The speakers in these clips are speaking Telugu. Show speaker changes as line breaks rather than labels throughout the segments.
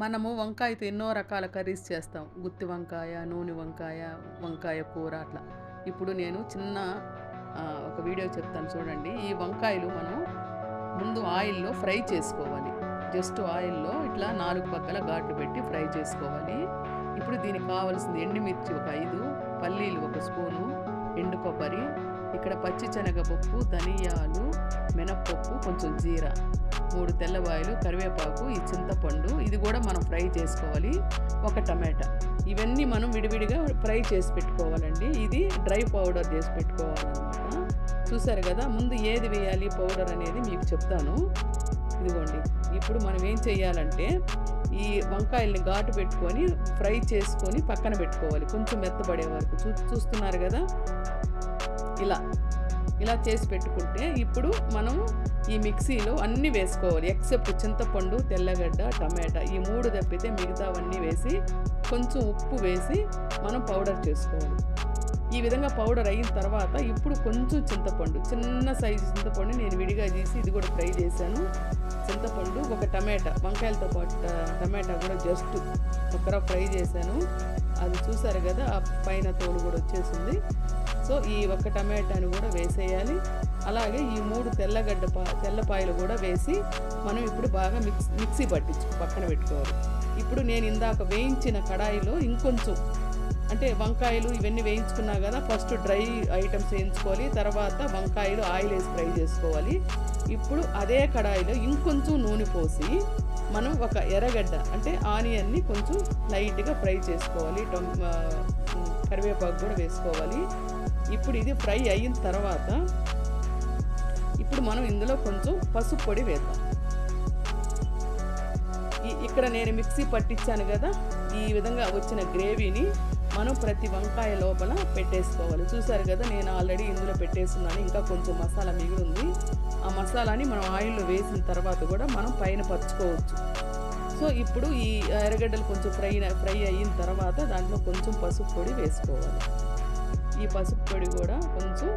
మనము వంకాయతో ఎన్నో రకాల కర్రీస్ చేస్తాం. గుత్తి వంకాయ నూనె వంకాయ వంకాయ కూర అట్లా. ఇప్పుడు నేను చిన్న ఒక వీడియో చెప్తాను చూడండి. ఈ వంకాయలు మనం ముందు ఆయిల్లో ఫ్రై చేసుకోవాలి. జస్ట్ ఆయిల్లో ఇట్లా నాలుగు పక్కల ఘాట్లు పెట్టి ఫ్రై చేసుకోవాలి. ఇప్పుడు దీనికి కావాల్సింది ఎండుమిర్చి ఒక ఐదు పల్లీలు ఒక స్పూను ఎండు కొబ్బరి ఇక్కడ పచ్చి శనగపప్పు ధనియాలు మినప్పప్పు కొంచెం జీరా మూడు తెల్లవాయలు కరివేపాకు ఈ చింతపండు. ఇది కూడా మనం ఫ్రై చేసుకోవాలి. ఒక టమాటా. ఇవన్నీ మనం విడివిడిగా ఫ్రై చేసి పెట్టుకోవాలండి. ఇది డ్రై పౌడర్ చేసి పెట్టుకోవాలన్నమాట. చూసారు కదా ముందు ఏది వేయాలి? పౌడర్ అనేది మీకు చెప్తాను. ఇదిగోండి. ఇప్పుడు మనం ఏం చేయాలంటే ఈ వంకాయల్ని ఘాటు పెట్టుకొని ఫ్రై చేసుకొని పక్కన పెట్టుకోవాలి. కొంచెం మెత్తబడే వరకు. చూ చూస్తున్నారు కదా? ఇలా. ఇలా చేసి పెట్టుకుంటే ఇప్పుడు మనం ఈ మిక్సీలో అన్నీ వేసుకోవాలి ఎక్సెప్ట్ చింతపండు తెల్లగడ్డ టమాటా ఈ మూడు తప్పితే మిగతావన్నీ వేసి కొంచెం ఉప్పు వేసి మనం పౌడర్ చేసుకోవాలి. ఈ విధంగా పౌడర్ అయిన తర్వాత ఇప్పుడు కొంచెం చింతపండు చిన్న సైజు చింతపండు నేను విడిగా చేసి ఇది కూడా ఫ్రై చేశాను. చింతపండు ఒక టమాటా వంకాయలతో పాటు టమాటా కూడా జస్ట్ ఒకర ఫ్రై చేశాను. అది చూసారు కదా ఆ పైన తోలు కూడా వచ్చేసింది. సో ఈ ఒక్క టమాటాని కూడా వేసేయాలి. అలాగే ఈ మూడు తెల్లగడ్డ పా తెల్లపాయలు కూడా వేసి మనం ఇప్పుడు బాగా మిక్స్ మిక్సీ పట్టించు పక్కన పెట్టుకోవాలి. ఇప్పుడు నేను ఇందాక వేయించిన కడాయిలో ఇంకొంచెం అంటే వంకాయలు ఇవన్నీ వేయించుకున్నా కదా ఫస్ట్ డ్రై ఐటమ్స్ వేయించుకోవాలి తర్వాత వంకాయలు ఆయిల్ వేసి ఫ్రై చేసుకోవాలి. ఇప్పుడు అదే కడాయిలో ఇంకొంచెం నూనె పోసి మనం ఒక ఎర్రగడ్డ అంటే ఆనియన్ని కొంచెం లైట్గా ఫ్రై చేసుకోవాలి. టొమ్ కరివేపాకు కూడా వేసుకోవాలి. ఇప్పుడు ఇది ఫ్రై అయిన తర్వాత ఇప్పుడు మనం ఇందులో కొంచెం పసుపు పొడి వేద్దాం. ఇక్కడ నేను మిక్సీ పట్టించాను కదా ఈ విధంగా వచ్చిన గ్రేవీని మనం ప్రతి వంకాయ లోపల పెట్టేసుకోవాలి. చూసారు కదా నేను ఆల్రెడీ ఇందులో పెట్టేస్తున్నాను. ఇంకా కొంచెం మసాలా మిగిలి ఉంది ఆ మసాలాని మనం ఆయిల్లో వేసిన తర్వాత కూడా మనం పైన పరుచుకోవచ్చు. సో ఇప్పుడు ఈ ఎర్రగడ్డలు కొంచెం ఫ్రై ఫ్రై అయిన తర్వాత దాంట్లో కొంచెం పసుపు పొడి వేసుకోవాలి. ఈ పసుపు పొడి కూడా కొంచెం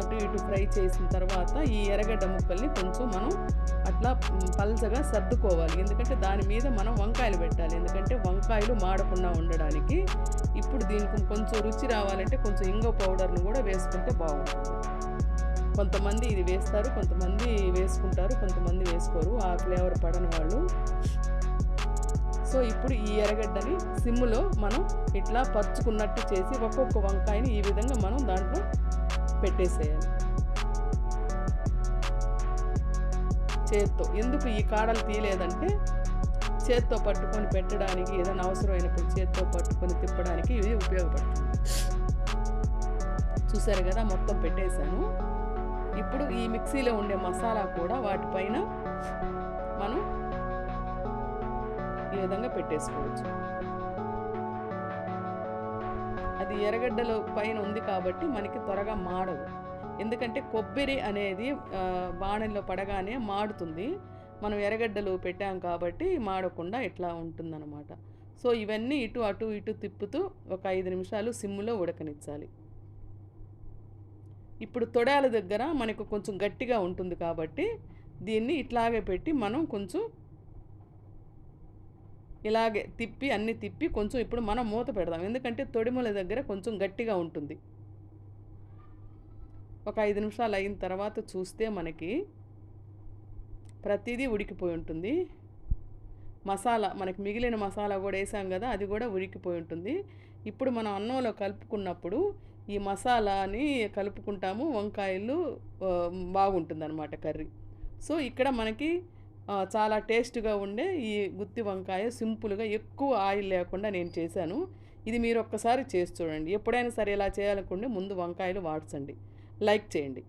అటు ఇటు ఫ్రై చేసిన తర్వాత ఈ ఎర్రగడ్డ ముక్కల్ని కొంచెం మనం అట్లా పల్చగా సర్దుకోవాలి. ఎందుకంటే దాని మీద మనం వంకాయలు పెట్టాలి. ఎందుకంటే వంకాయలు మాడకుండా ఉండడానికి ఇప్పుడు దీనికి కొంచెం రుచి రావాలంటే కొంచెం ఇంగ పౌడర్ను కూడా వేసుకుంటే బాగుంటుంది. కొంతమంది ఇది వేస్తారు కొంతమంది వేసుకుంటారు కొంతమంది వేసుకోరు. ఆ ఫ్లేవర్ పడని వాళ్ళు. సో ఇప్పుడు ఈ ఎర్రగడ్డని సిమ్లో మనం ఇట్లా పరుచుకున్నట్టు చేసి ఒక్కొక్క వంకాయని ఈ విధంగా మనం దాంట్లో పెట్టేసేయాలి. చేత్తో ఎందుకు ఈ కాడలు తీయలేదంటే చేత్తో పట్టుకొని పెట్టడానికి ఏదైనా అవసరమైనప్పుడు చేత్తో పట్టుకొని తిప్పడానికి ఇది ఉపయోగపడుతుంది చూసారు కదా మొత్తం పెట్టేశాను. ఇప్పుడు ఈ మిక్సీలో ఉండే మసాలా కూడా వాటిపైన మనం ఈ విధంగా పెట్టేసుకోవచ్చు. అది ఎర్రగడ్డలు పైన ఉంది కాబట్టి మనకి త్వరగా మాడదు. ఎందుకంటే కొబ్బరి అనేది బాణంలో బాణల్లో పడగానే మాడుతుంది. మనం ఎర్రగడ్డలు పెట్టాం కాబట్టి మాడకుండా ఇట్లా ఉంటుందన్నమాట. సో ఇవన్నీ ఇటు అటు ఇటు తిప్పుతూ ఒక ఐదు నిమిషాలు సిమ్ములో ఉడకనిచ్చాలి. ఇప్పుడు తొడాల దగ్గర మనకు కొంచెం గట్టిగా ఉంటుంది కాబట్టి దీన్ని ఇట్లాగే పెట్టి మనం కొంచెం ఇలాగే తిప్పి అన్ని తిప్పి కొంచెం ఇప్పుడు మనం మూత పెడదాం. ఎందుకంటే తొడిముల దగ్గర కొంచెం గట్టిగా ఉంటుంది. ఒక ఐదు నిమిషాలు అయిన తర్వాత చూస్తే మనకి ప్రతిదీ ఉడికిపోయి ఉంటుంది. మసాలా మనకి మిగిలిన మసాలా కూడా వేసాం కదా అది కూడా ఉడికిపోయి ఉంటుంది. ఇప్పుడు మనం అన్నంలో కలుపుకున్నప్పుడు ఈ మసాలాని కలుపుకుంటాము వంకాయలు బాగుంటుంది అనమాట కర్రీ. సో ఇక్కడ మనకి చాలా టేస్ట్గా ఉండే ఈ గుత్తి వంకాయ సింపుల్గా ఎక్కువ ఆయిల్ లేకుండా నేను చేశాను. ఇది మీరు ఒక్కసారి చేసి చూడండి. ఎప్పుడైనా సరే ఇలా చేయాలనుకుంటే ముందు వంకాయలు వాడ్చండి లైక్ చేయండి.